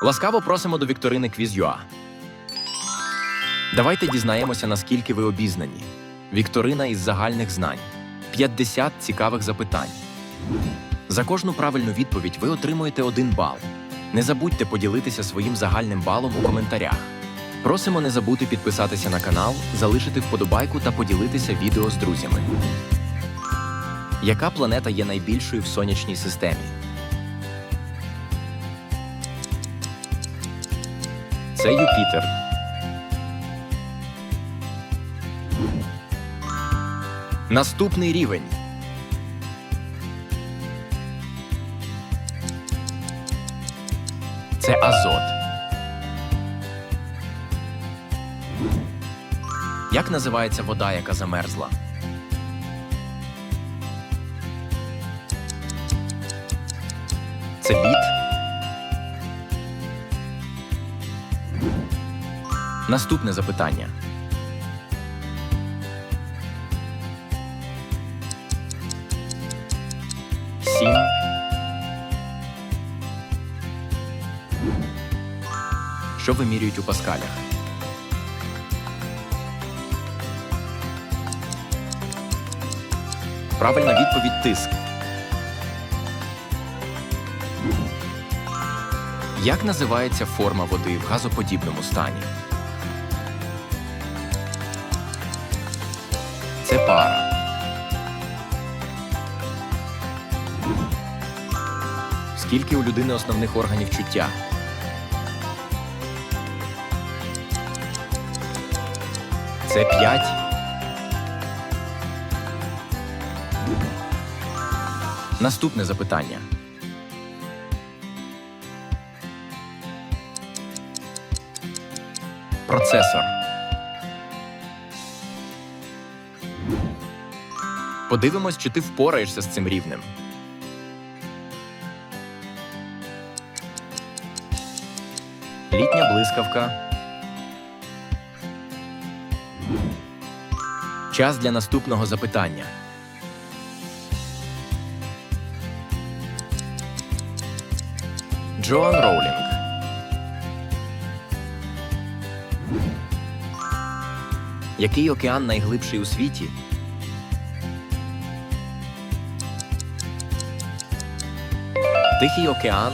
Ласкаво просимо до вікторини Quiz.ua. Давайте дізнаємося, наскільки ви обізнані. Вікторина із загальних знань. 50 цікавих запитань. За кожну правильну відповідь ви отримуєте один бал. Не забудьте поділитися своїм загальним балом у коментарях. Просимо не забути підписатися на канал, залишити вподобайку та поділитися відео з друзями. Яка планета є найбільшою в сонячній системі? Це Юпітер. Наступний рівень. Це азот. Як називається вода, яка замерзла? Наступне запитання. Сім. Що вимірюють у паскалях? Правильна відповідь тиск. Як називається форма води в газоподібному стані? Це пара. Скільки у людини основних органів чуття? Це п'ять. Наступне запитання. Процесор. Подивимось, чи ти впораєшся з цим рівнем. Літня блискавка. Час для наступного запитання. Джоан Роулінг. Який океан найглибший у світі? Тихий океан.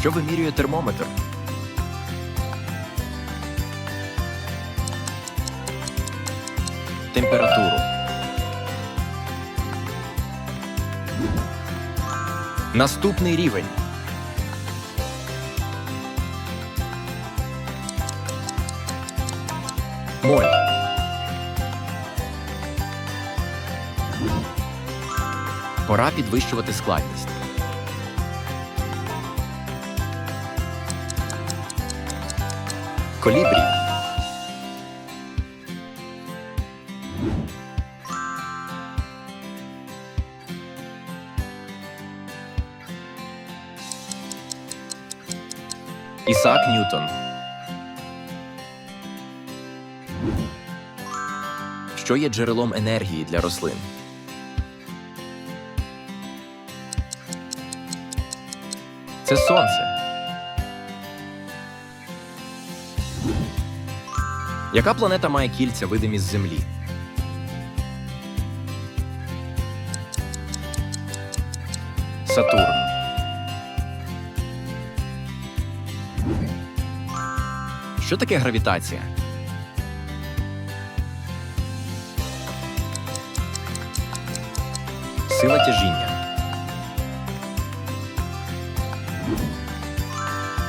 Що вимірює термометр? Температуру. Наступний рівень. Моль. Пора підвищувати складність. Колібрі. Ісаак Ньютон. Що є джерелом енергії для рослин? Це сонце. Яка планета має кільця видимі з Землі? Сатурн. Що таке гравітація? Сила тяжіння.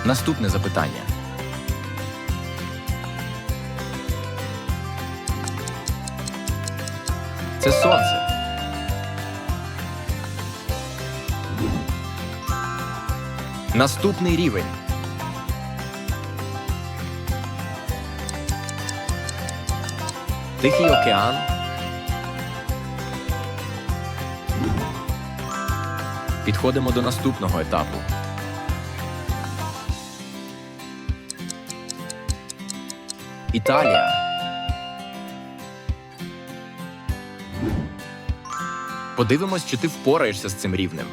Наступне запитання. Це сонце. Наступний рівень. Тихий океан. Підходимо до наступного етапу. Італія. Подивимось, чи ти впораєшся з цим рівнем.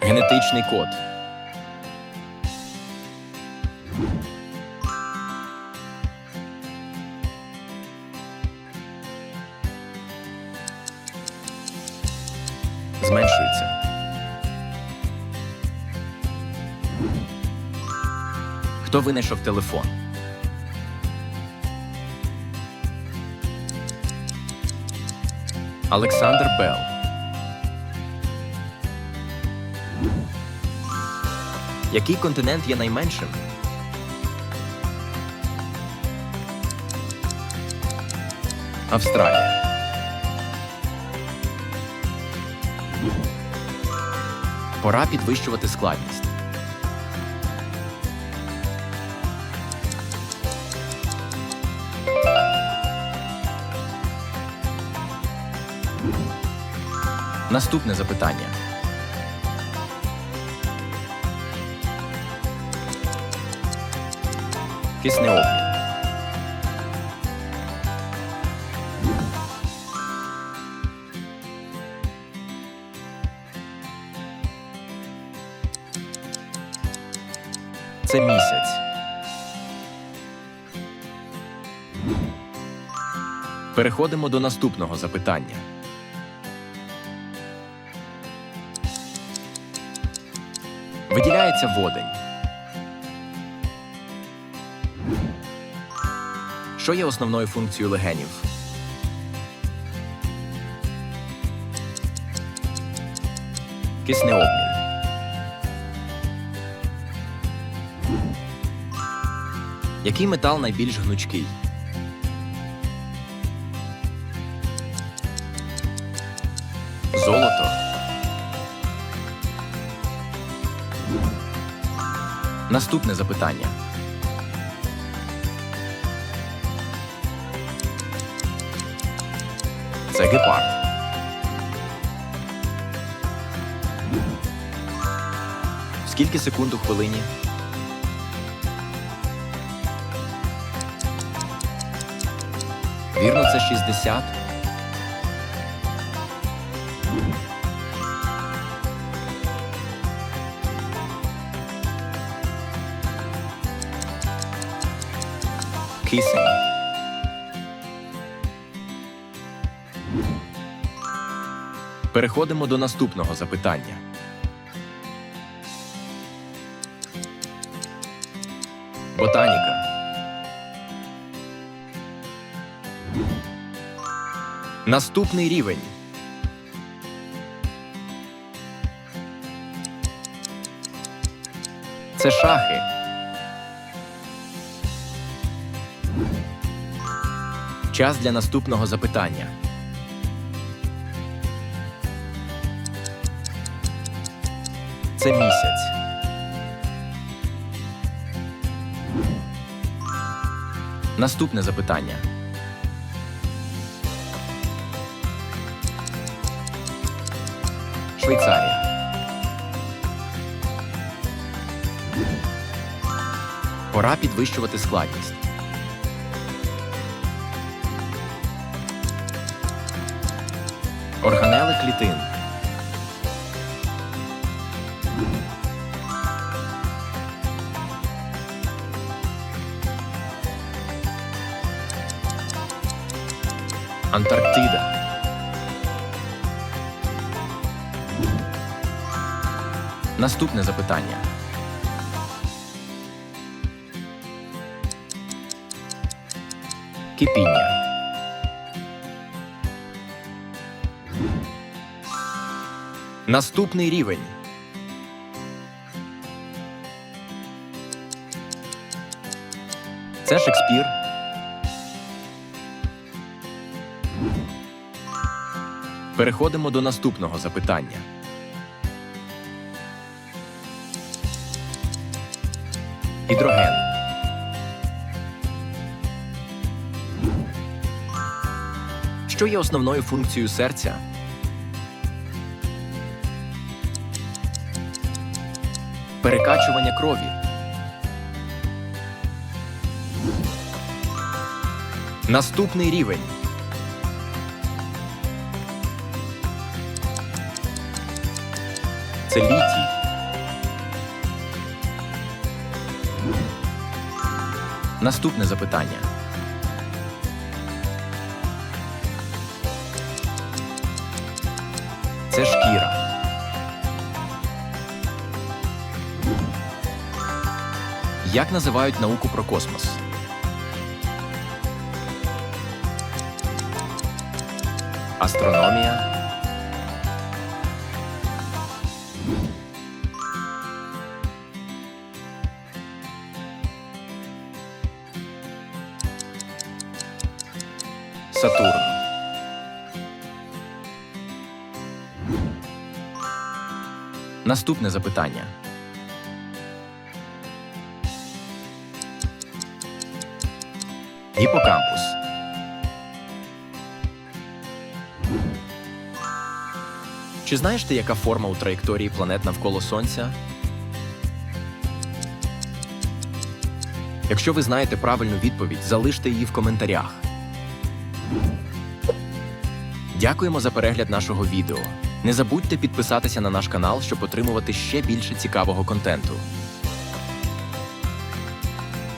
Генетичний код. Хто винайшов телефон? Олександр Белл. Який континент є найменшим? Австралія. Пора підвищувати складність. Наступне запитання. Кисне Киснеобмін. Це місяць. Переходимо до наступного запитання. Виділяється водень. Що є основною функцією легенів? Киснеобмін. Який метал найбільш гнучкий? Наступне запитання. Це гепард. Скільки секунд у хвилині? Вірно, це 60. Kissing. Переходимо до наступного запитання. Ботаніка. Наступний рівень. Це шахи. Час для наступного запитання. Це місяць. Наступне запитання. Швейцарія. Пора підвищувати складність. Органели клітин. Антарктида. Наступне запитання. Кипіння. Наступний рівень. Це Шекспір. Переходимо до наступного запитання. Гідроген. Що є основною функцією серця? перекачування крові. Наступний рівень. Це літій. Наступне запитання. Як називають науку про космос? Астрономія. Сатурн. Наступне запитання. Гіпокампус. Чи знаєш ти, яка форма у траєкторії планет навколо Сонця? Якщо ви знаєте правильну відповідь, залиште її в коментарях. Дякуємо за перегляд нашого відео. Не забудьте підписатися на наш канал, щоб отримувати ще більше цікавого контенту.